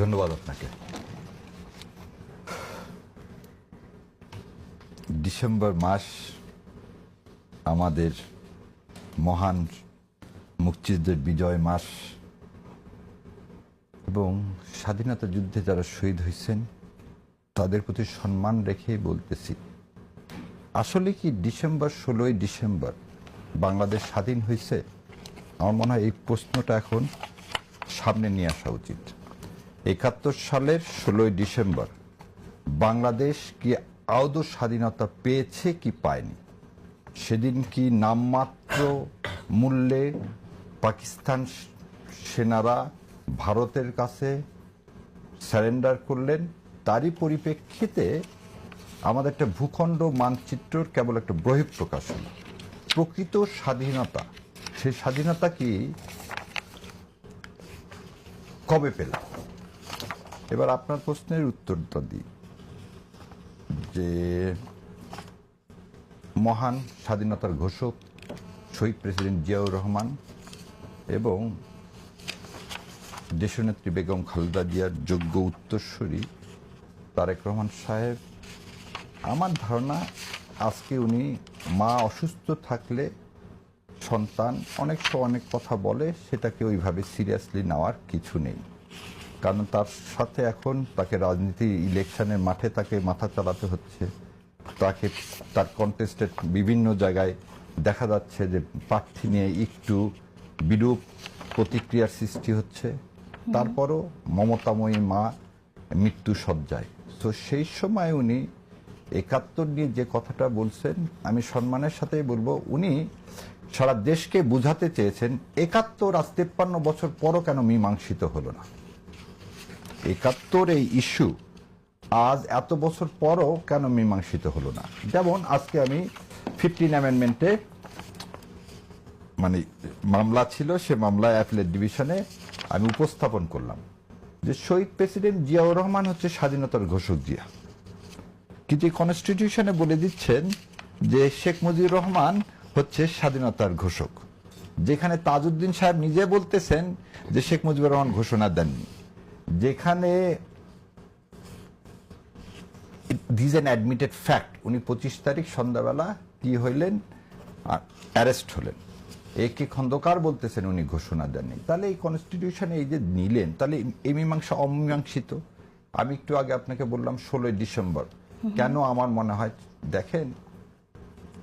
ধন্যবাদ আপনাকে। ডিসেম্বর মাস আমাদের মহান মুক্তিযুদ্ধের বিজয় মাস এবং স্বাধীনতা যুদ্ধে যারা শহীদ হয়েছেন, তাদের প্রতি সম্মান রেখেই বলতেছি। আসলে কি ডিসেম্বর, ষোলোই ডিসেম্বর বাংলাদেশ স্বাধীন হয়েছে? আমার মনে হয় এই প্রশ্নটা এখন সামনে নিয়ে আসা উচিত। একাত্তর সালের ষোলোই ডিসেম্বর। বাংলাদেশ কি আদৌ স্বাধীনতা পেয়েছে কি পায়নি? সেদিন কি নামমাত্র মূল্যে পাকিস্তান সেনারা ভারতের কাছে স্যারেন্ডার করলেন? তারই পরিপ্রেক্ষিতে আমাদের একটা ভূখণ্ড মানচিত্রর কেবল একটা বহিঃপ্রকাশ হলো। প্রকৃত স্বাধীনতা, সেই স্বাধীনতা কি কবে পেলাম? এবার আপনার প্রশ্নের উত্তরটা দিই। যে মহান স্বাধীনতার ঘোষক শহীদ প্রেসিডেন্ট জিয়াউর রহমান এবং দেশনেত্রী বেগম খালেদা জিয়ার যোগ্য উত্তরসূরি তারেক রহমান সাহেব, আমার ধারণা আজকে উনি মা অসুস্থ থাকলে সন্তান অনেক অনেক কথা বলে, সেটাকে ওইভাবে সিরিয়াসলি নেওয়ার কিছু নেই। কারণ তার সাথে এখন তাকে রাজনীতি ইলেকশনের মাঠে তাকে মাথা চালাতে হচ্ছে। তাকে তার কন্টেস্টেড বিভিন্ন জায়গায় দেখা যাচ্ছে যে প্রার্থী নিয়ে একটু বিরূপ প্রতিক্রিয়ার সৃষ্টি হচ্ছে। তারপরও মমতাময়ী মা মৃত্যু সজ্জায় তো সেই সময় উনি একাত্তর নিয়ে যে কথাটা বলছেন আমি সম্মানের সাথেই বলব উনি সারা দেশকে বুঝাতে চেয়েছেন একাত্তর আজ তেপ্পান্ন বছর পরও কেন মীমাংসিত হলো না? একাত্তর এই ইস্যু, আজ এত বছর পরও কেন মীমাংসিত হলো না? যেমন আজকে আমি ফিফটিন অ্যামেন্ডমেন্টে মানে মামলা ছিল, সে মামলায় অ্যাপিলেট ডিভিশনে আমি উপস্থাপন করলাম যে শহীদ প্রেসিডেন্ট জিয়াউর রহমান হচ্ছে স্বাধীনতার ঘোষক জিয়া। কিন্তু কনস্টিটিউশনে বলে দিচ্ছেন যে শেখ মুজিবুর রহমান হচ্ছে স্বাধীনতার ঘোষক। যেখানে তাজউদ্দিন সাহেব নিজে বলতেছেন যে শেখ মুজিবুর রহমান ঘোষণা দেননি। যেখানে দিজ অ্যান অ্যাডমিটেড ফ্যাক্ট উনি পঁচিশ তারিখ সন্ধ্যাবেলা কি হইলেন? অ্যারেস্ট হলেন। একে খন্দকার বলতেছেন উনি ঘোষণা দেননি। তাহলে এই কনস্টিটিউশনে এই যে নিলেন তাহলে এই মীমাংসা অমীমাংসিত। আমি একটু আগে আপনাকে বললাম ষোলোই ডিসেম্বর। কেন আমার মনে হয় দেখেন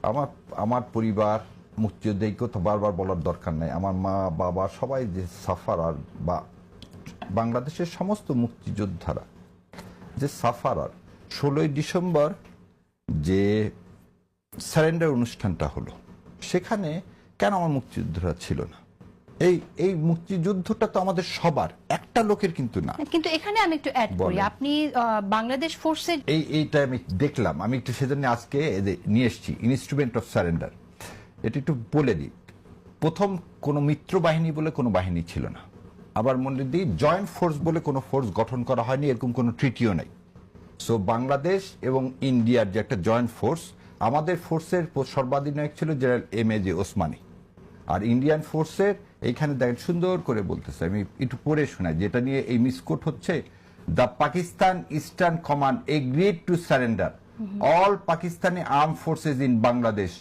আমার আমার পরিবার মুক্তিযুদ্ধ কথা বারবার বলার দরকার নাই। আমার মা বাবা সবাই যে সাফার আর বা বাংলাদেশের সমস্ত মুক্তিযোদ্ধারা যে সাফারার ষোলোই ডিসেম্বর যে স্যারেন্ডার অনুষ্ঠানটা হলো সেখানে কেন আমার মুক্তিযোদ্ধারা ছিল না? এই এই মুক্তিযুদ্ধটা তো আমাদের সবার একটা লোকের কিন্তু না। কিন্তু এখানে আমি একটু অ্যাড করি। আপনি বাংলাদেশ ফোর্সের এই এইটা আমি দেখলাম। আমি একটু সেজন্য আজকে নিয়ে এসেছি ইনস্ট্রুমেন্ট অফ সারেন্ডার এটা একটু বলে দিই। প্রথম কোনো মিত্র বাহিনী বলে কোনো বাহিনী ছিল না। আবার মনে দিই জয়েন্ট ফোর্স বলে কোনো ফোর্স গঠন করা হয়নি, এরকম কোনো ট্রিটিও নেই। সো বাংলাদেশ এবং ইন্ডিয়ার যে একটা জয়েন্ট ফোর্স আমাদের ফোর্সের সর্বাধিনায়ক ছিল general M A J Osmani. R Indian ফোর্সের এইখানে দেখেন, সুন্দর করে বলতেছে, আমি একটু পড়ে শোনাই, যেটা নিয়ে এই মিসকোট হচ্ছে the Pakistan eastern command agreed to surrender all Pakistani arm forces in Bangladesh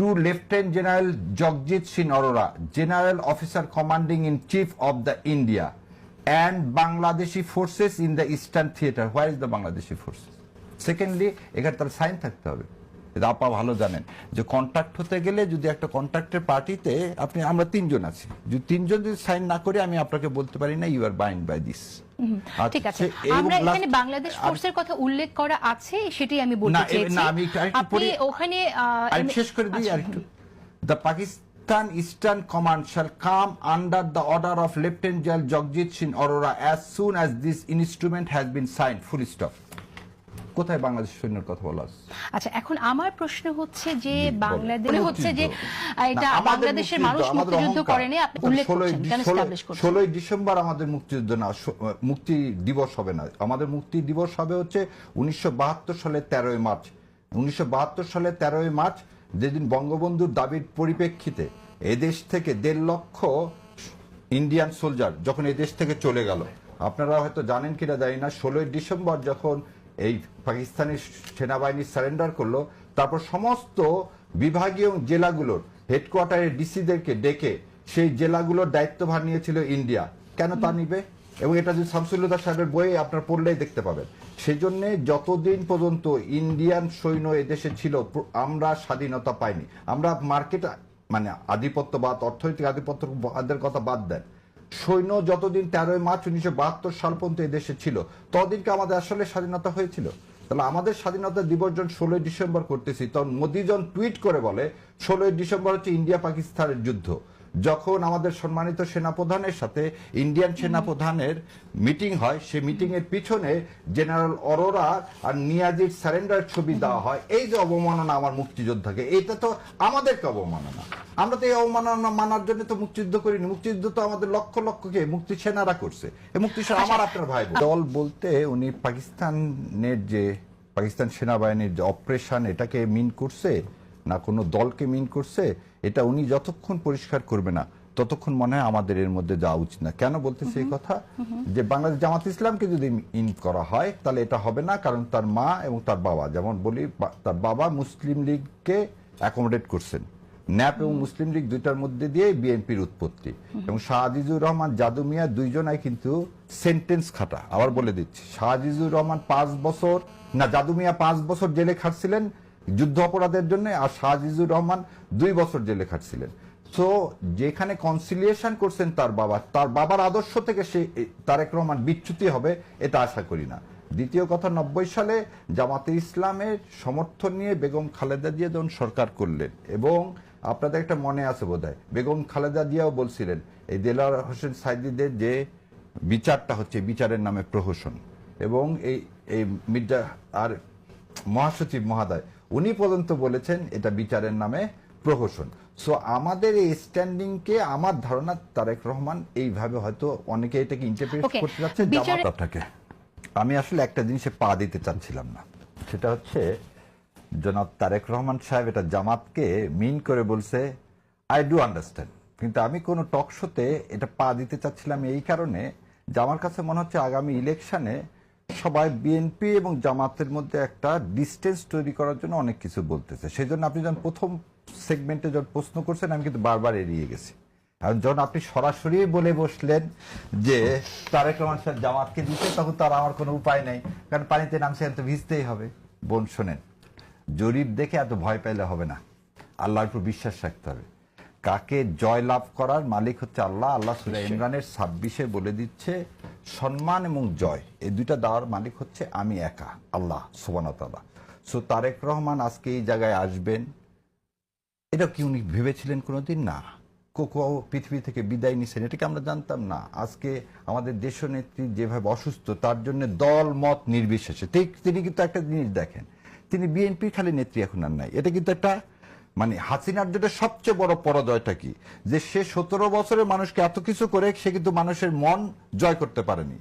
to lieutenant general Jagjit Singh Aurora, general officer commanding in chief of the India and Bangladeshi forces in the eastern theatre. Where is the Bangladeshi forces? Secondly, এখানে তার sign থাকতে হবে। আপা ভালো জানেন যে contract হতে গেলে যদি একটা কন্ট্রাক্টের পার্টিতে আপনি, আমরা তিনজন আছি। যদি তিনজন যদি সাইন না করি, আমি আপনাকে বলতে পারি না you are bind by this ঠিক আছে। আমরা এখানে বাংলাদেশ ফোর্সের কথা উল্লেখ করা আছে সেটাই আমি বলতে না, চেয়েছি না, আমি আপনি ওখানে আমি শেষ করে দিই আচ্ছা, আর একটু the Pakistan eastern command shall come under the order of lieutenant general Jagjit Singh Aurora as soon as this instrument has been sign full stop কোথায় বাংলাদেশ সৈন্যের কথা বলা আছে আচ্ছা এখন আমার প্রশ্ন হচ্ছে যে বাংলাদেশ হচ্ছে যে এটা বাংলাদেশের মানুষ মুক্তিযুদ্ধ, করেনি আপনি উল্লেখ করছেন কেন ষোলো- establish করছেন। ষোলোই ডিসেম্বর আমাদের মুক্তিযুদ্ধ না মুক্তি দিবস হবে না। আমাদের মুক্তি দিবস হবে হচ্ছে উনিশশো সালে তেরোই মার্চ। উনিশশো সালে তেরোই মার্চ যেদিন বঙ্গবন্ধুর দাবির পরিপ্রেক্ষিতে এদেশ থেকে দেড় লক্ষ ইন্ডিয়ান সোলজার যখন এই দেশ থেকে চলে গেল আপনারা হয়তো জানেন কিনা জানি না ষোলোই ডিসেম্বর যখন এই পাকিস্তানি সেনাবাহিনী সারেন্ডার করল তারপর সমস্ত বিভাগীয় জেলাগুলোর হেডকোয়ার্টারের ডিসিদেরকে ডেকে সেই জেলাগুলোর দায়িত্বভার নিয়েছিল ইন্ডিয়া। কেন তা নিবে? এবং এটা যদি শামসুল্লাহ সাহেবের বইয়ে আপনার পড়লেই দেখতে পাবেন। সেই জন্য যতদিন পর্যন্ত ইন্ডিয়ান সৈন্য এদেশে ছিল আমরা স্বাধীনতা পাইনি। আমরা মার্কেট মানে আধিপত্যবাদ অর্থনৈতিক আধিপত্যবাদের কথা বাদ দেন। সৈন্য যতদিন তেরোই মার্চ উনিশশো বাহাত্তর সাল পর্যন্ত এদেশে ছিল, ততদিনকে আমাদের আসলে স্বাধীনতা হয়েছিল। তাহলে আমাদের স্বাধীনতা দিবস যখন ষোলোই ডিসেম্বর করতেছি, তখন মোদীজন টুইট করে বলে, ষোলোই ডিসেম্বর হচ্ছে ইন্ডিয়া পাকিস্তানের যুদ্ধ। যখন আমাদের সম্মানিত সেনাপ্রধানের সাথে ইন্ডিয়ান সেনাপ্রধানের মিটিং হয় সেই মিটিং এর পিছনে জেনারেল অরোরা আর নিয়াজির সারেন্ডার ছবি দেওয়া হয়। এই যে অবমাননা আমার মুক্তিযোদ্ধাকে এটা তো আমাদেরকে অবমাননা। আমরা তো এই অবমাননা মানার জন্য তো মুক্তিযুদ্ধ করিনি। মুক্তিযুদ্ধ তো আমাদের লক্ষ লক্ষকে মুক্তি সেনারা করছে। এই মুক্তি সেনা আমার আপনার ভাই দল বলতে উনি পাকিস্তানের যে পাকিস্তান সেনাবাহিনীর যে অপারেশন এটাকে মিন করছে না কোনো দলকে মিন করছে? এটা উনি যতক্ষণ পরিষ্কার করবে না ততক্ষণ মনে হয় আমাদের এর মধ্যে যাওয়া উচিত না। কেন বলতেছে এই কথা? যে বাংলাদেশ জামাত ইসলামকে যদি ইন করা হয় তাহলে এটা হবে না কারণ তার মা এবং তার বাবা যেমন বলি তার বাবা মুসলিম লীগকে অ্যাকোমোডেট করছেন। ন্যাপ এবং মুসলিম লীগ দুইটার মধ্যে দিয়ে বিএনপির উৎপত্তি। এবং শাহ আজিজুর রহমান জাদু মিয়া দুইজনাই কিন্তু সেন্টেন্স খাটা। আবার বলে দিচ্ছি শাহ আজিজুর রহমান পাঁচ বছর না জাদু মিয়া পাঁচ বছর জেলে খাটছিলেন যুদ্ধ অপরাধের জন্য আর শাহ আজিজুর রহমান দুই বছর জেলে খাটছিলেন। তো যেখানে কনসিলিয়েশন করছেন তার বাবা, তার বাবার আদর্শ থেকে সে তারেক রহমান বিচ্যুতি হবে, এটা আশা করি না। দ্বিতীয় কথা, নব্বই সালে জামাতে ইসলামের সমর্থন নিয়ে বেগম খালেদা জিয়া যখন সরকার করলেন, এবং আপনাদের একটা মনে আছে বোধহয়, বেগম খালেদা জিয়াও বলছিলেন, এই দেলার হোসেন সাইদিদের যে বিচারটা হচ্ছে বিচারের নামে প্রহসন, এবং এই এই মির্জা আর মহাসচিব মহাদয় উনি পর্যন্ত বলেছেন এটা বিচারের নামে প্রহসন। সো আমাদের এই স্ট্যান্ডিংকে আমার ধারণা তারেক রহমান এইভাবে হয়তো অনেকে এটাকে ইন্টারপ্রেট করতে যাচ্ছে। জামাত আপনাকে। আমি আসলে একটা জিনিসে পা দিতে চাচ্ছিলাম না। সেটা হচ্ছে জনাব তারেক রহমান সাহেব এটা জামাতকে মিন করে বলছে আই ডু আন্ডারস্ট্যান্ড কিন্তু আমি কোনো টক শোতে এটা পা দিতে চাচ্ছিলাম এই কারণে যে আমার কাছে মনে হচ্ছে আগামী ইলেকশনে সবাই বিএনপি এবং জামাতের মধ্যে একটা ডিস্টেন্স তৈরি করার জন্য অনেক কিছু বলতেছে। সেই জন্য আপনি যখন প্রথম সেগমেন্টে যখন প্রশ্ন করছেন, আমি কিন্তু বারবার এড়িয়ে গেছি। কারণ যখন আপনি সরাসরি বলে বসলেন যে তারেক রহমান সাহেব জামাতকে দিতে তখন তার আমার কোনো উপায় নেই। কারণ পানিতে নামছে তো ভিজতেই হবে। বোন, শোনেন, জরিপ দেখে এত ভয় পাইলে হবে না। আল্লাহর উপর বিশ্বাস রাখতে হবে। কাকে জয় লাভ করার মালিক হচ্ছে আল্লাহ? আল্লাহ সুরা ইমরানের ছাব্বিশে বলে দিচ্ছে সম্মান এবং জয় এই দুইটা দেওয়ার মালিক হচ্ছে আমি একা আল্লাহ সোবানতাল্লাহ সো তারেক রহমান আজকে এই জায়গায় আসবেন। এটা কি উনি ভেবেছিলেন কোনোদিন? না। কোকো পৃথিবী থেকে বিদায় নিছেন এটাকে আমরা জানতাম? না। আজকে আমাদের দেশনেত্রী যেভাবে অসুস্থ তার জন্য দল মত নির্বিশেষে। ঠিক তিনি কিন্তু একটা জিনিস দেখেন তিনি বিএনপি খালি নেত্রী এখন আর নাই। এটা কিন্তু একটা মানে হাসিনার যেটা সবচেয়ে বড় পরাজয়টা কি? যে সে সতেরো বছরের মানুষকে এত কিছু করে সে কিন্তু মানুষের মন জয় করতে পারেনি।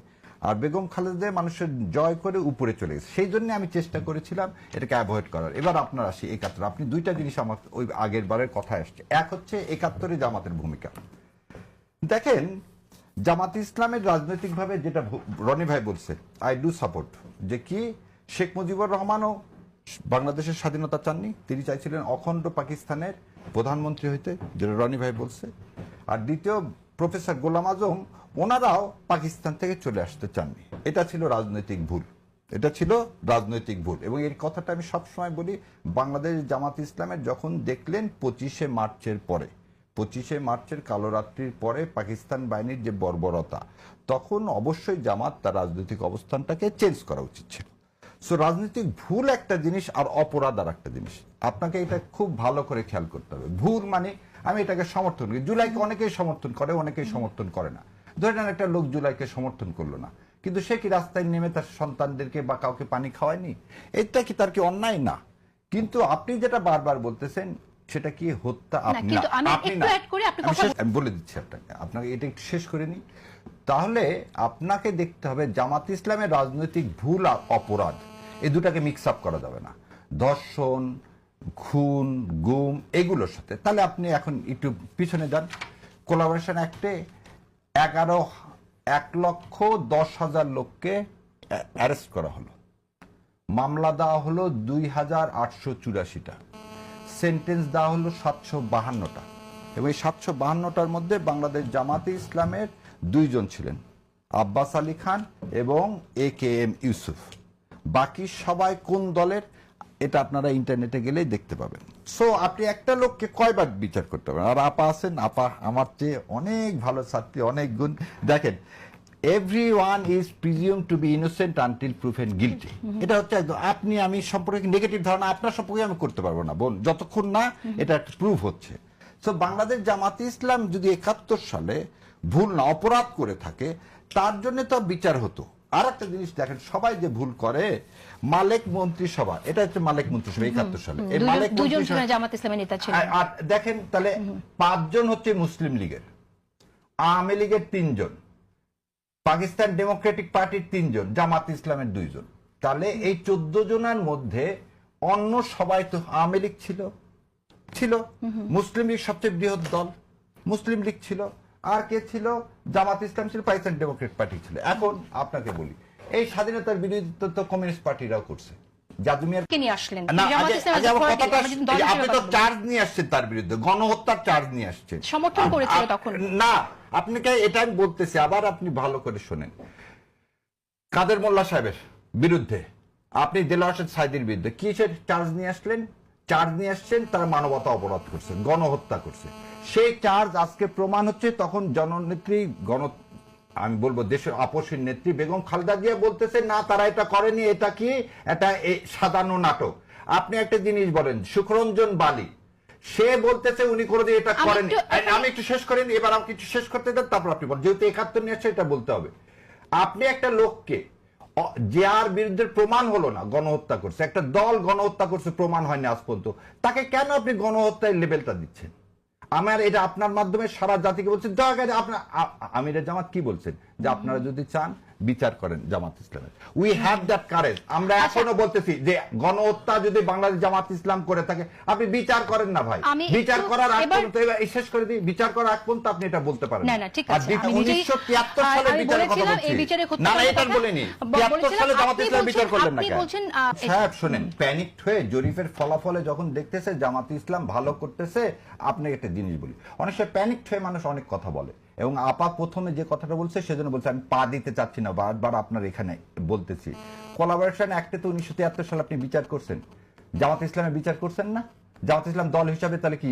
আর বেগম খালেদা মানুষের জয় করে উপরে চলে গেছে। সেই জন্য আমি চেষ্টা করেছিলাম এটাকে অ্যাভয়েড করার। এবার আপনার আসি একাত্তর। আপনি দুইটা জিনিস আমার ওই আগের বারের কথা আসছে। এক হচ্ছে একাত্তরে জামাতের ভূমিকা। দেখেন, জামাত ইসলামের রাজনৈতিকভাবে যেটা রনি ভাই বলছে আই ডু সাপোর্ট যে কি? শেখ মুজিবুর রহমানও বাংলাদেশের স্বাধীনতা চাননি, তিনি চাইছিলেন অখণ্ড পাকিস্তানের প্রধানমন্ত্রী হইতে, যেটা রনি ভাই বলছে। আর দ্বিতীয় প্রফেসর গোলাম আজম, ওনারাও পাকিস্তান থেকে চলে আসতে চাননি। এটা ছিল রাজনৈতিক ভুল। এটা ছিল রাজনৈতিক ভুল। এবং এই কথাটা আমি সবসময় বলি, বাংলাদেশ জামাত ইসলামের যখন দেখলেন পঁচিশে মার্চের পরে, পঁচিশে মার্চের কালো রাত্রির পরে পাকিস্তান বাহিনীর যে বর্বরতা, তখন অবশ্যই জামাত তার রাজনৈতিক অবস্থানটাকে চেঞ্জ করা উচিত ছিল। সো রাজনৈতিক ভুল একটা জিনিস আর অপরাধ আর একটা জিনিস। আপনাকে এটা খুব ভালো করে খেয়াল করতে হবে। ভুল মানে আমি এটাকে সমর্থন করি। জুলাইকে অনেকেই সমর্থন করে অনেকেই সমর্থন করে না। ধরে নেন একটা লোক জুলাইকে সমর্থন করল না। কিন্তু সে কি রাস্তায় নেমে তার সন্তানদেরকে বা কাউকে পানি খাওয়ায়নি? এটা কি তার কি অন্যায়? না। কিন্তু আপনি যেটা বারবার বলতেছেন সেটা কি হত্যা? আপনি আমি না। বলে দিচ্ছি আপনাকে। আপনাকে এটা একটু শেষ করে নিই। তাহলে আপনাকে দেখতে হবে জামাত ইসলামের রাজনৈতিক ভুল আর অপরাধ। এই দুটাকে মিক্স আপ করা যাবে না। ধর্ষণ খুন, গুম, এগুলোর সাথে। তাহলে আপনি এখন একটু পিছনে যান। কোলাবোরেশন অ্যাক্টে এগারো, এক লক্ষ দশ হাজার লোককে অ্যারেস্ট করা হলো। মামলা দেওয়া হলো দুই হাজার আটশো চুরাশিটা। সেন্টেন্স দেওয়া হলো সাতশো বাহান্নটা। এবং এই সাতশো বাহান্নটার মধ্যে বাংলাদেশ জামাতে ইসলামের দুইজন ছিলেন। আব্বাস আলী খান এবং এ কে এম ইউসুফ বাকি সবাই কোন দলের এটা আপনারা ইন্টারনেটে গেলেই দেখতে পাবেন। সো আপনি একটা লোককে কয়বার বিচার করতে পারেন? আর আপা আছেন? আপা আমার চেয়ে অনেক ভালো ছাত্রী অনেক গুণ। দেখেন every one is presume to be innocent until proven guilty এটা হচ্ছে একদম আপনি আমি সম্পর্কে নেগেটিভ ধারণা? আপনার সম্পর্কে আমি করতে পারব না বোন। যতক্ষণ না এটা একটা প্রুফ হচ্ছে। সো বাংলাদেশ জামাতে ইসলাম যদি একাত্তর সালে ভুল না অপরাধ করে থাকে তার জন্য তো বিচার হতো। আর একটা জিনিস দেখেন সবাই যে ভুল করে মালেক মন্ত্রিসভা এটা হচ্ছে মালেক মন্ত্রিসভা একাত্তর সালে। এই মালেক আর দেখেন তাহলে পাঁচজন হচ্ছে মুসলিম লীগের। আওয়ামী লীগের তিনজন। পাকিস্তান ডেমোক্রেটিক পার্টির তিনজন জামাত ইসলামের দুইজন। তাহলে এই চোদ্দ জনের মধ্যে অন্য সবাই তো আওয়ামী লীগ ছিল। ছিল। মুসলিম লীগ সবচেয়ে বৃহৎ দল। মুসলিম লীগ ছিল। আর কে ছিল? জামাত ইসলাম ছিল পাকিস্তান ডেমোক্রেট পার্টি ছিল। এখন আপনাকে বলি এই স্বাধীনতার বিরোধিতা তো কমিউনিস্ট পার্টিরাও করছে। জাদুমিয়ার কে নিয়ে আসলেন? না, জামাত আগে- ইসলামের আগে আমার authority, কথাটা- আমরা যদি দল এই হিসেবে আপনি তো চার্জ নিয়ে আসছেন তার বিরুদ্ধে গণহত্যার চার্জ নিয়ে আসছেন। সমর্থন করেছিল তখন। না আপনাকে এটা আমি বলতেছি আবার আপনি ভালো করে শোনেন। কাদের মোল্লা সাহেবের বিরুদ্ধে আপনি দেলোয়ার সাইদির বিরুদ্ধে কিসের চার্জ নিয়ে আসলেন? চার্জ নিয়ে আসছেন তারা মানবতা অপরাধ করছে গণহত্যা করছে সেই চার্জ আজকে প্রমাণ হচ্ছে তখন জননেত্রী গণ আমি বলব দেশের আপসের নেত্রী বেগম খালেদা জিয়া বলতেছে না তারা এটা করেনি এটা কি? এটা সাজানো নাটক। আপনি একটা জিনিস বলেন সুখরঞ্জন বালি সে বলতেছে উনি কোনোদিন এটা করেনি। আমি একটু শেষ করেন এবার আমাকে একটু শেষ করতে দেন তারপর আপনি বলেন। যেহেতু একাত্তর নিয়ে আসছে এটা বলতে হবে। আপনি একটা লোককে যার বিরুদ্ধে প্রমাণ হলো না গণহত্যা করছে একটা দল গণহত্যা করছে প্রমাণ হয়নি আজ পর্যন্ত। তাকে কেন আপনি গণহত্যার লেভেলটা দিচ্ছেন? আমার এটা আপনার মাধ্যমে সারা জাতিকে বলছেন দয়া করে আপনার আমিরের জামাত কি বলছেন? যে আপনারা যদি চান বিচার করেন জামাত ইসলামের উই হ্যাভ দ্যাট কারেজ আমরা আচ্ছা। এখনও বলতেছি যে গণহত্যা যদি বাংলাদেশ জামাত ইসলাম করে থাকে আপনি বিচার করেন না ভাই বিচার করার আগ পর্যন্ত এই শেষ করে দিই বিচার করার আগ পর্যন্ত আপনি এটা বলতে পারেন না, না, ঠিক আছে। আমি 1973 আর সালের বিচারের কথা বলছি। এই বিচারে হত্যা না না এটা বলিনি 73 সালে জামাত ইসলাম বিচার করলেন না? বলছেন, সাহেব শুনেন প্যানিকড হয়ে জরিফের ফলাফলে যখন দেখতেছে জামাত ইসলাম ভালো করতেছে আপনি একটা জিনিস বলি অনেক সময় প্যানিকড হয়ে মানুষ অনেক কথা বলে এবং আপা প্রথমে যে কথাটা বলছে, সেজন্য বলছে, আমি পা দিতে চাচ্ছি না, বারবার আপনার এখানে বলতেছি। কোলাবোরেশন অ্যাক্টে তো উনিশশো তিয়াত্তর সালে আপনি বিচার করছেন। জামাত ইসলামের বিচার করছেন না? জামাত ইসলাম দল হিসাবে তাহলে কি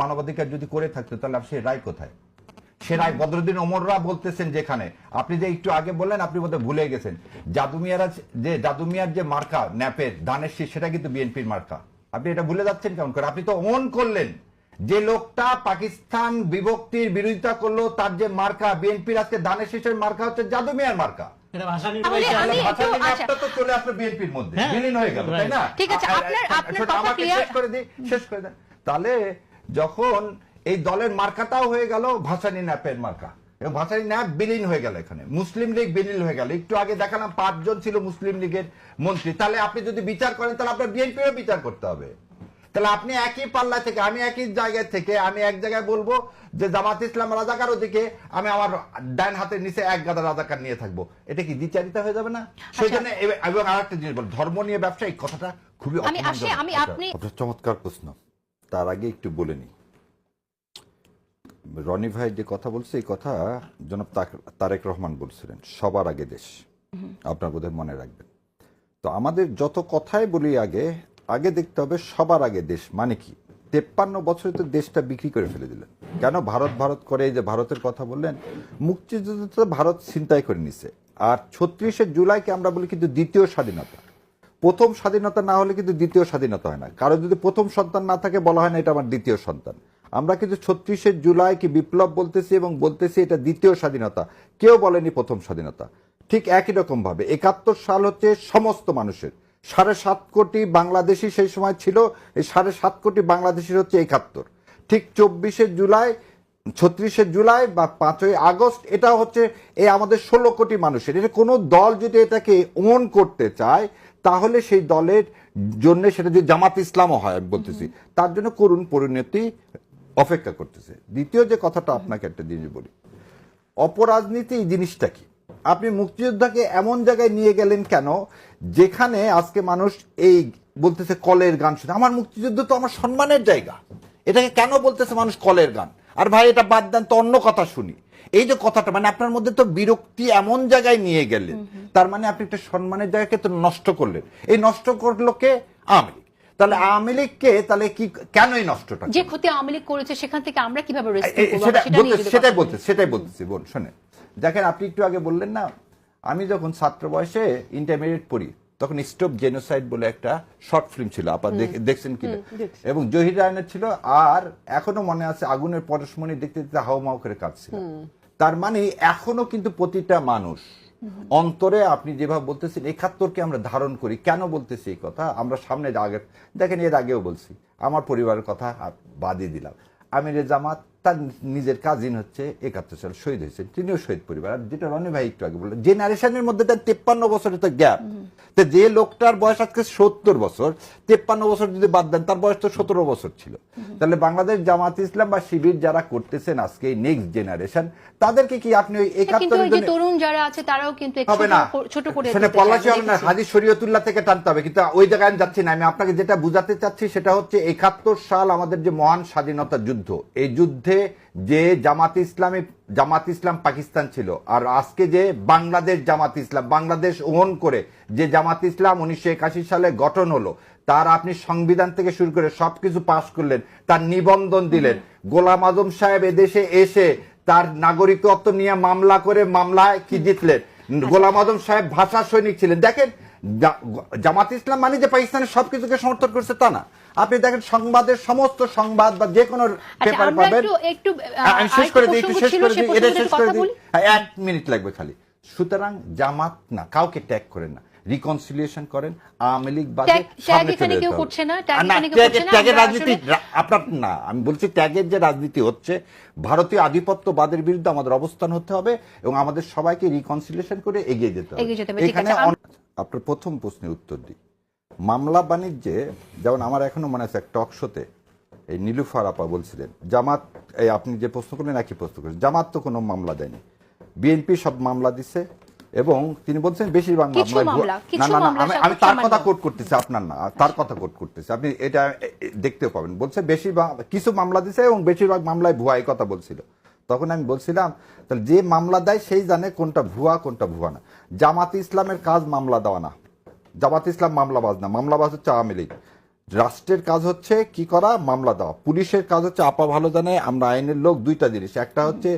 মানবাধিকার যদি করে থাকতো, তাহলে সে রায় কোথায়? সে রায় বদরুদ্দিন ওমররা বলতেছেন যেখানে। আপনি যে একটু আগে বললেন, আপনি বোধহয় ভুলে গেছেন। জাদুমিয়ারা যে জাদুমিয়ার যে মার্কা, ন্যাপের দানের সেটা কিন্তু বিএনপির মার্কা। আপনি এটা ভুলে যাচ্ছেন কেমন করে? আপনি তো অন করলেন। যে লোকটা পাকিস্তান বিভক্তির বিরোধিতা করল তার যে মার্কা বিএনপির আজকে দানের শেষের মার্কা হচ্ছে মার্কা। তাহলে একটু- ভাষার আচ্ছা। ন্যাপটা তো চলে আসলো বিএনপির মধ্যে হ্যাঁ। বিলীন হয়ে গেল তাই না? আমাকে শেষ করে দিই শেষ করে দেন। তাহলে যখন এই দলের মার্কাটাও হয়ে গেল ভাসানি ন্যাপের মার্কা। এবং ভাসানি ন্যাপ বিলীন হয়ে গেল এখানে মুসলিম লীগ বিলীন হয়ে গেল। একটু আগে দেখালাম পাঁচজন ছিল মুসলিম লীগের মন্ত্রী। তাহলে আপনি যদি বিচার করেন তাহলে আপনার বিএনপিও বিচার করতে হবে। তাহলে আপনি একই পাল্লা থেকে আমি একই জায়গা থেকে আমি এক জায়গায় বলব যে জামাত ইসলাম রাজাকার ওদিকে আমি আমার ডান হাতের নিচে এক গাদা রাজাকার নিয়ে থাকব। এটা কি দ্বিচারিতা হয়ে যাবে না? সেই জন্য এ- এবং আরেকটা জিনিস বল ধর্ম নিয়ে ব্যবসা এই কথাটা খুবই আমি আসি, আমি আপনি- আপনার চমৎকার প্রশ্ন। তার আগে একটু বলে নি। রনি ভাই যে কথা বলছে এই কথা জনাব তারেক রহমান বলছিলেন সবার আগে দেশ। আপনার বোধহয় মনে রাখবেন। তো আমাদের যত কথাই বলি আগে আগে দেখতে হবে সবার আগে দেশ মানে কি? তেপ্পান্ন বছরে তো দেশটা বিক্রি করে ফেলে দিলেন। কেন ভারত ভারত করে এই যে ভারতের কথা বললেন মুক্তিযুদ্ধ তো ভারত ছিনতাই করে নিছে। আর ছত্রিশে জুলাইকে আমরা বলি কিন্তু দ্বিতীয় স্বাধীনতা। প্রথম স্বাধীনতা না হলে কিন্তু দ্বিতীয় স্বাধীনতা হয় না। কারও যদি প্রথম সন্তান না থাকে, বলা হয় না এটা আমার দ্বিতীয় সন্তান। আমরা কিন্তু ছত্রিশে জুলাই কি বিপ্লব বলতেছি এবং বলতেছি এটা দ্বিতীয় স্বাধীনতা। কেউ বলেনি প্রথম স্বাধীনতা। ঠিক একই রকম ভাবে একাত্তর সাল হচ্ছে সমস্ত মানুষের। সাড়ে সাত কোটি বাংলাদেশি সেই সময় ছিল এই সাড়ে সাত কোটি বাংলাদেশির হচ্ছে একাত্তর। ঠিক চব্বিশে জুলাই ছত্রিশে জুলাই বা পাঁচই আগস্ট এটা হচ্ছে এই আমাদের ষোলো কোটি মানুষের। এটা কোনো দল যদি এটাকে ওন করতে চায় তাহলে সেই দলের জন্য সেটা যদি জামাত ইসলামও হয় আমি বলতেছি তার জন্য করুণ পরিণতি অপেক্ষা করতেছে। দ্বিতীয় যে কথাটা আপনাকে একটা জিনিস বলি অপরাজনীতি এই জিনিসটা কি? আপনি মুক্তিযোদ্ধাকে এমন জায়গায় নিয়ে গেলেন কেন? যেখানে আজকে মানুষ এই বলতেছে কলের গান শুনে। আমার মুক্তিযুদ্ধ তো আমার সম্মানের জায়গা। এটাকে কেন বলতেছে মানুষ কলের গান? আর ভাই এটা বাদ দেন তো অন্য কথা শুনি। এই যে কথাটা মানে আপনার মধ্যে তো বিরক্তি এমন জায়গায় নিয়ে গেলেন। তার মানে আপনি একটা সম্মানের জায়গাকে তো নষ্ট করলেন। এই নষ্ট করল কে? লীগ। তাহলে আওয়ামী লীগকে তাহলে কি কেন এই নষ্টটা যে ক্ষতি আওয়ামী লীগ করেছে সেখান থেকে আমরা কীভাবে সেটাই বলতে সেটাই বলতেছি বোন শোনেন। দেখেন আপনি একটু আগে বললেন না আমি যখন ছাত্র বয়সে ইন্টারমিডিয়েট পড়ি তখন স্টপ জেনোসাইড বলে একটা শর্ট ফিল্ম ছিল আপনার দেখছেন কিনা? এবং জহির রায়নের ছিল আর এখনও মনে আছে আগুনের পরশমণি দেখতে দেখতে হাওমাও করে কাঁদছিল। তার মানে এখনও কিন্তু প্রতিটা মানুষ অন্তরে আপনি যেভাবে বলতেছেন একাত্তরকে আমরা ধারণ করি। কেন বলতেছি এই কথা? আমরা সামনে আগে দেখেন এর আগেও বলছি আমার পরিবারের কথা বাদই দিলাম। আমিরের জামাত তার নিজের কাজিন হচ্ছে একাত্তর সালে শহীদ হয়েছেন তিনিও শহীদ পরিবার। আর যেটা রনি ভাই একটু আগে বললেন জেনারেশনের মধ্যে তার তেপ্পান্ন বছরের তো গ্যাপ তো যে লোকটার বয়স আজকে সত্তর বছর তেপ্পান্ন বছর যদি বাদ দেন তার বয়স তো সতেরো বছর ছিল। তাহলে বাংলাদেশ জামাত ইসলাম বা শিবির যারা করতেছেন আজকে নেক্সট জেনারেশন তাদেরকে কি আপনি ওই একাত্তরের জন্য তরুণ যারা আছে তারাও কিন্তু হবে না। ছোট- করে সেটা পলাশি হবে না দেখেছি। হাজি শরীয়তুল্লাহ থেকে টানতে হবে কিন্তু ওই জায়গায় আমি যাচ্ছি না। আমি আপনাকে যেটা বুঝাতে চাচ্ছি সেটা হচ্ছে একাত্তর সাল আমাদের যে মহান স্বাধীনতা যুদ্ধ এই যুদ্ধে যে জামাত ইসলামী, জামাত ইসলাম পাকিস্তান ছিল, আর আজকে যে বাংলাদেশ জামাত ইসলাম, বাংলাদেশ ওন করে যে জামাত ইসলাম উনিশশো একাশি সালে গঠন হলো, তার আপনি সংবিধান থেকে শুরু করে সবকিছু পাশ করলেন, তার নিবন্ধন দিলেন। গোলাম আজম সাহেব এদেশে এসে তার নাগরিকত্ব নিয়ে মামলা করে মামলায় কি জিতলেন? গোলাম আজম সাহেব ভাষা সৈনিক ছিলেন। দেখেন জামাত ইসলাম মানে যে পাকিস্তানের সবকিছুকে সমর্থন করছে তা না। আপনি দেখেন সংবাদের সমস্ত সংবাদ বা যে কোনো আচ্ছা পেপার পাবেন। একটু হ্যাঁ, আমি শেষ করে দিই একটু শেষ করে দিই এটা শেষ করে দিই। হ্যাঁ, এক মিনিট লাগবে খালি। সুতরাং জামাত না কাউকে ট্যাগ করেন না। রিকনসিলিয়েশন করেন আওয়ামী লীগ বাদে ট্যাগের- করছে না, ট্যাগের রাজনীতি আপনার না আমি বলছি ট্যাগের যে রাজনীতি হচ্ছে ভারতীয় আধিপত্যবাদের বিরুদ্ধে আমাদের অবস্থান হতে হবে এবং আমাদের সবাইকে রিকনসিলিয়েশন করে এগিয়ে যেতে হবে। এখানে আপনার প্রথম প্রশ্নের উত্তর দিই। মামলা বাণিজ্যে যেমন আমার এখনও মনে আছে এক টক শোতে এই নীলুফার আপা বলছিলেন জামাত এই আপনি যে প্রশ্ন করলেন একই প্রশ্ন করেন জামাত তো কোনো মামলা দেয়নি। বিএনপি সব মামলা দিছে এবং তিনি বলছেন বেশিরভাগ মামলা, না না না আমি তার কথা কোট করতেছি আপনার না তার কথা কোট করতেছি। আপনি এটা দেখতেও পাবেন। বলছে বেশিরভাগ কিছু মামলা দিছে এবং বেশিরভাগ মামলায় ভুয়া এই কথা বলছিল। তখন আমি বলছিলাম তাহলে যে মামলা দেয় সেই জানে কোনটা ভুয়া কোনটা ভুয়া না। জামাত ইসলামের কাজ মামলা দেওয়া না। জামাত ইসলাম মামলাবাজ না মামলাবাজ হচ্ছে আওয়ামী লীগ। রাষ্ট্রের কাজ হচ্ছে কি করা? মামলা দেওয়া। পুলিশের কাজ হচ্ছে আপা ভালো জানে আমরা আইনের লোক দুইটা জিনিস। একটা হচ্ছে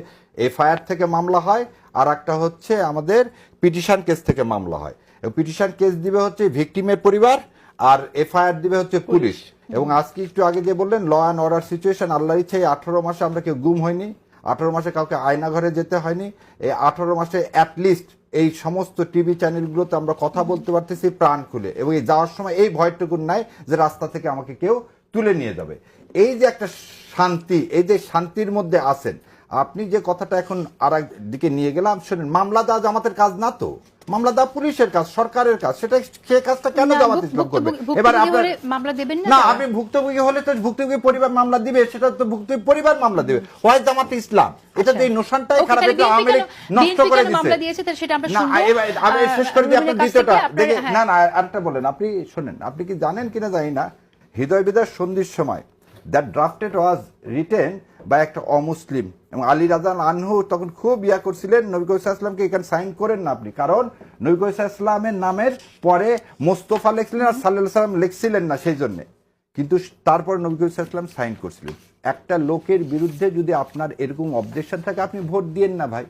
এফআইআর থেকে মামলা হয় আর একটা হচ্ছে আমাদের পিটিশন কেস থেকে মামলা হয়। পিটিশন কেস দিবে হচ্ছে ভিকটিমের পরিবার আর এফআইআর দিবে হচ্ছে পুলিশ। এবং আজকে একটু আগে যে বললেন ল অ্যান্ড অর্ডার সিচুয়েশন আল্লাহর ইচ্ছায় আঠারো মাসে আমরা কেউ গুম হয়নি। আঠারো মাসে কাউকে আয়না ঘরে যেতে হয়নি। এই আঠারো মাসে অ্যাটলিস্ট এই সমস্ত টিভি চ্যানেলগুলোতে আমরা কথা বলতে পারতেছি প্রাণ খুলে। এবং এই যাওয়ার সময় এই ভয়টুকুন নাই যে রাস্তা থেকে আমাকে কেউ তুলে নিয়ে যাবে। এই যে একটা শান্তি, এই যে শান্তির মধ্যে আছেন আপনি যে কথাটা এখন আর দিকে নিয়ে গেলাম শুনেন মামলা দেওয়া জামাতের কাজ না তো? মামলা দেওয়া পুলিশের কাজ সরকারের কাজ সেটা সে কাজটা কেন না, জামাত ইসলাম করবে? এবার মামলা দেবেন না আপনি ভুক্তভোগী হলে তো ভুক্তভোগী পরিবার মামলা দিবে সেটা তো ভুক্তভোগী পরিবার মামলা দিবে। হয় জামাত ইসলাম? এটা তো এই নোশনটাই আচ্ছা। খারাপ এটা নষ্ট করে কেন মামলা দিয়েছে সেটা আমরা না শুনব। আমি শেষ করে দিই আপনার দ্বিতীয়টা দেখে হ্যাঁ। না না আরেকটা বলেন আপনি শোনেন আপনি কি জানেন কিনা জানি না হৃদয় বিদার সন্ধির সময় দ্যাট ড্রাফটেড ওয়াজ রিটেন বা একটা অমুসলিম। এবং আলী রাজান আনহু তখন খুব ইয়া করছিলেন, নবী কবির ইসলামকে এখানে সাইন করেন না আপনি। কারণ নবী কবির ইসলামের নামের পরে মোস্তফা লিখছিলেন আর সাল্লাহ সাল্লাম লিখছিলেন না সেই জন্যে। কিন্তু তারপর নবী করিম সাল্লাম সাইন করছিলেন। একটা লোকের বিরুদ্ধে যদি আপনার এরকম অবজেকশন থাকে, আপনি ভোট দিয়েন না ভাই।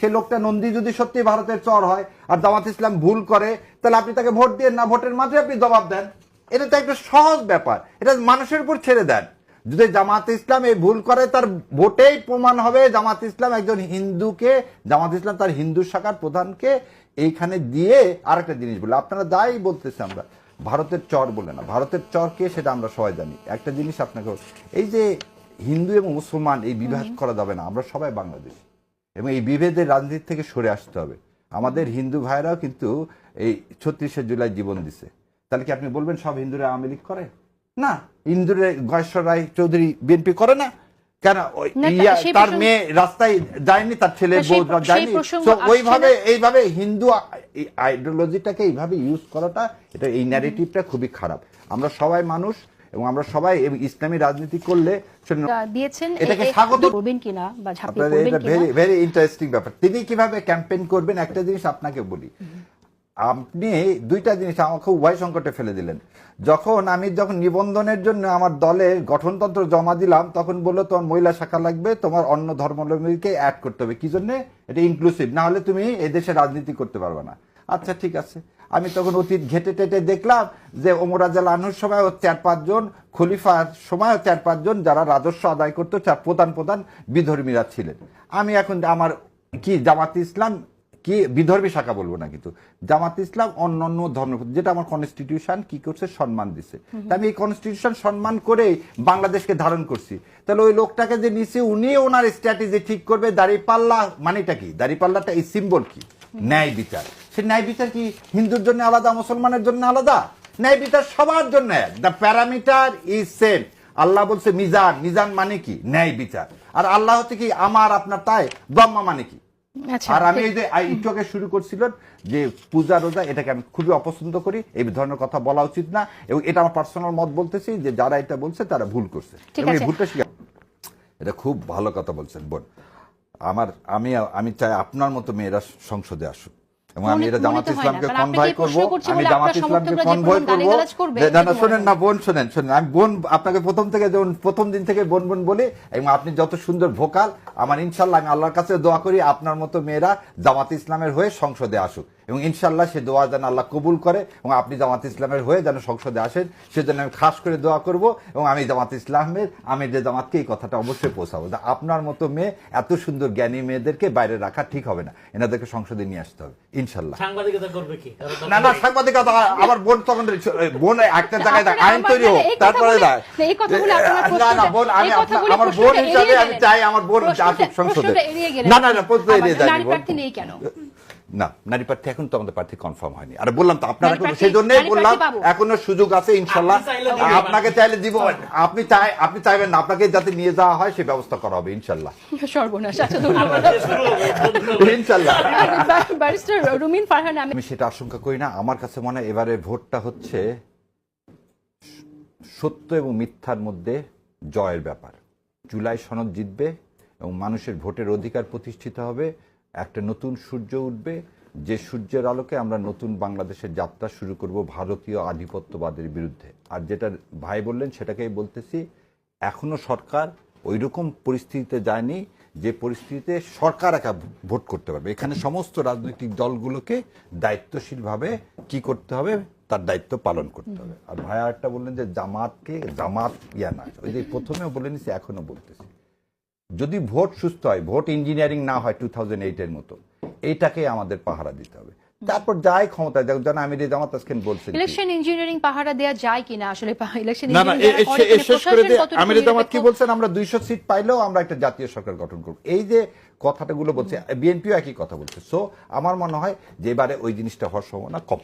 সে লোকটা নন্দী যদি সত্যি ভারতের চর হয় আর জামাত ইসলাম ভুল করে, তাহলে আপনি তাকে ভোট দিয়েন না, ভোটের মাঝে আপনি জবাব দেন। এটা তো একটা সহজ ব্যাপার। এটা মানুষের উপর ছেড়ে দেন। যদি জামাত ইসলাম এই ভুল করে তার ভোটেই প্রমাণ হবে জামাত ইসলাম একজন হিন্দুকে জামাত ইসলাম তার হিন্দু শাখার প্রধানকে এইখানে দিয়ে আরেকটা জিনিস বলে। আপনারা যাই বলতেছে আমরা। ভারতের চর বলে না। ভারতের চর কে সেটা আমরা সবাই জানি। একটা জিনিস আপনাকে এই যে হিন্দু এবং মুসলমান এই বিভাগ করা যাবে না আমরা সবাই বাংলাদেশ। এবং এই বিভেদের রাজনীতি থেকে সরে আসতে হবে। আমাদের হিন্দু ভাইরাও কিন্তু এই ছত্রিশে জুলাই জীবন দিছে। তাহলে কি আপনি বলবেন সব হিন্দুরা আওয়ামী লীগ করে? না হিন্দুরে গয়েশ্বর রায় চৌধুরী বিএনপি করে না। কেন? তার মেয়ে রাস্তায় যায়নি তার ছেলে যায়নি। ওইভাবে এইভাবে হিন্দু আইডিওলজিটাকে এইভাবে ইউজ করাটা এটা এই ন্যারেটিভটা খুবই খারাপ। আমরা সবাই মানুষ এবং আমরা সবাই ইসলামী রাজনীতি করলে দিয়েছেন এটাকে স্বাগত করবেন কিনা বা ভেরি ইন্টারেস্টিং ব্যাপার। তিনি কীভাবে ক্যাম্পেইন করবেন একটা জিনিস আপনাকে বলি। আপনি দুইটা জিনিস আমাকে উভয় সংকটে ফেলে দিলেন। যখন আমি যখন নিবন্ধনের জন্য আমার দলের গঠনতন্ত্র জমা দিলাম, তখন বলল, তোমার মহিলা শাখা লাগবে, তোমার অন্য ধর্মাবলম্বীকে অ্যাড করতে হবে। কি জন্য? এটা ইনক্লুসিভ না হলে তুমি এদেশে রাজনীতি করতে পারবে না। আচ্ছা ঠিক আছে। আমি তখন অতীত ঘেটে টেটে দেখলাম যে ওমরাজাল আনহুর সময় ও চার পাঁচজন খলিফার সময় ও চার পাঁচজন যারা রাজস্ব আদায় করতো চার প্রধান প্রধান বিধর্মীরা ছিলেন। আমি এখন আমার কি জামাত ইসলাম কি বিধর্মী শাখা বলব না কিন্তু। জামাত ইসলাম অন্য ধর্ম, যেটা আমার কনস্টিটিউশন কি করছে? সম্মান দিছে। আমি এই কনস্টিটিউশন সম্মান করে বাংলাদেশকে ধারণ করছি। তাহলে ওই লোকটাকে যে নিচে উনি ওনার স্ট্র্যাটেজি ঠিক করবে দাড়ি পাল্লা মানেটা কি? দাড়ি পাল্লাটা এই সিম্বল কি? ন্যায় বিচার। সে ন্যায় বিচার কি হিন্দুর জন্য আলাদা, মুসলমানের জন্য আলাদা? ন্যায় বিচার সবার জন্য the parameter is same Allah বলছে মিজান। মিজান মানে কি? ন্যায় বিচার। আর আল্লাহ হচ্ছে কি? আমার, আপনার, তাই। ব্রহ্মা মানে কি? আর আমি এই যে ইটকে শুরু করছিল যে পূজা রোজা এটাকে আমি খুবই অপছন্দ করি এই ধরনের কথা বলা উচিত না। এবং এটা আমার পার্সোনাল মত বলতেছি যে যারা এটা বলছে তারা ভুল করছে। এই ভুলটা স্বীকার এটা খুব ভালো কথা বলছেন বোন। আমার আমি আমি চাই আপনার মতো মেয়েরা সংসদে আসুক। এবং আমি এটা জামাত ইসলামকে কনভয় করব আমি জামাত ইসলামকে কনভয় করব। না না শুনেন শোনেন না বোন শোনেন শোনেন আমি বোন আপনাকে প্রথম থেকে যখন প্রথম দিন থেকে বোন বোন বলি এবং আপনি যত সুন্দর ভোকাল আমার ইনশাল্লাহ আমি আল্লাহর কাছে দোয়া করি আপনার মতো মেয়েরা জামাত ইসলামের হয়ে সংসদে আসুক। এবং ইনশাল্লাহ সে দোয়া যেন আল্লাহ কবুল করে এবং আপনি জামাত ইসলামের হয়ে যেন সংসদে আসেন সেজন্য আমি খাস করে দোয়া করব এবং আমি জামাত ইসলামের আমি যে জামাতকে এই কথাটা অবশ্যই পৌঁছাবো যে আপনার মতো মেয়ে এত সুন্দর জ্ঞানী মেয়েদেরকে বাইরে রাখা ঠিক হবে না। এনাদেরকে সংসদে নিয়ে আসতে হবে ইনশাল্লাহ সাংবাদিকতা করবে কি? না না সাংবাদিকতা আমার বোন তখন বোন একটা জায়গায় আইন তৈরি হোক তারপরে না না বোন আমি আমার বোন হিসাবে আমি চাই আমার বোন আসুক সংসদে। না না না প্রশ্ন এড়িয়ে বোন। কেন? না নারী প্রার্থী এখন তো আমাদের প্রার্থী কনফার্ম হয়নি। আর বললাম তো আপনারা সেই জন্যই বললাম এখনও সুযোগ আছে ইনশাল্লাহ। আপনাকে চাইলে দিব। আপনি চাই আপনি চাইবেন না আপনাকে যাতে নিয়ে যাওয়া হয় সেই ব্যবস্থা করা হবে ইনশাল্লাহ। সর্বনাশ আচ্ছা ধন্যবাদ। ইনশাল্লাহ। ব্যারিস্টার রুমিন ফারহান আমি আমি সেটা আশঙ্কা করি না আমার কাছে মনে হয় এবারে ভোটটা হচ্ছে সত্য এবং মিথ্যার মধ্যে জয়ের ব্যাপার। জুলাই সনদ জিতবে এবং মানুষের ভোটের অধিকার প্রতিষ্ঠিত হবে। একটা নতুন সূর্য উঠবে। যে সূর্যের আলোকে আমরা নতুন বাংলাদেশের যাত্রা শুরু করব ভারতীয় আধিপত্যবাদের বিরুদ্ধে। আর যেটা ভাই বললেন, সেটাকেই বলতেছি, এখনও সরকার ওইরকম পরিস্থিতিতে যায়নি যে পরিস্থিতিতে সরকার একা ভোট করতে পারবে। এখানে সমস্ত রাজনৈতিক দলগুলোকে দায়িত্বশীলভাবে কি করতে হবে? তার দায়িত্ব পালন করতে হবে। আর ভাই আরেকটা বললেন যে জামাতকে জামাত ইয়া না ওই যে প্রথমেও বলে নিছি, এখনও বলতেছি। যদি ভোট সুস্থ হয় ভোট ইঞ্জিনিয়ারিং না হয় টু থাউজেন্ড এইটের মতো এইটাকে আমাদের পাহারা দিতে হবে। তারপর যাই ক্ষমতা যেন আমি জামাত আজকে বলছেন ইলেকশন ইঞ্জিনিয়ারিং পাহারা দেওয়া যায় কিনা? আসলে ইলেকশন না না শেষ করে দিয়ে আমির জামাত কি বলছেন? আমরা দুইশো সিট পাইলেও আমরা একটা জাতীয় সরকার গঠন করব। এই যে কথাটা গুলো বলছে বিএনপিও একই কথা বলছে। সো আমার মনে হয় যে এবারে ওই জিনিসটা হওয়ার সম্ভাবনা কম।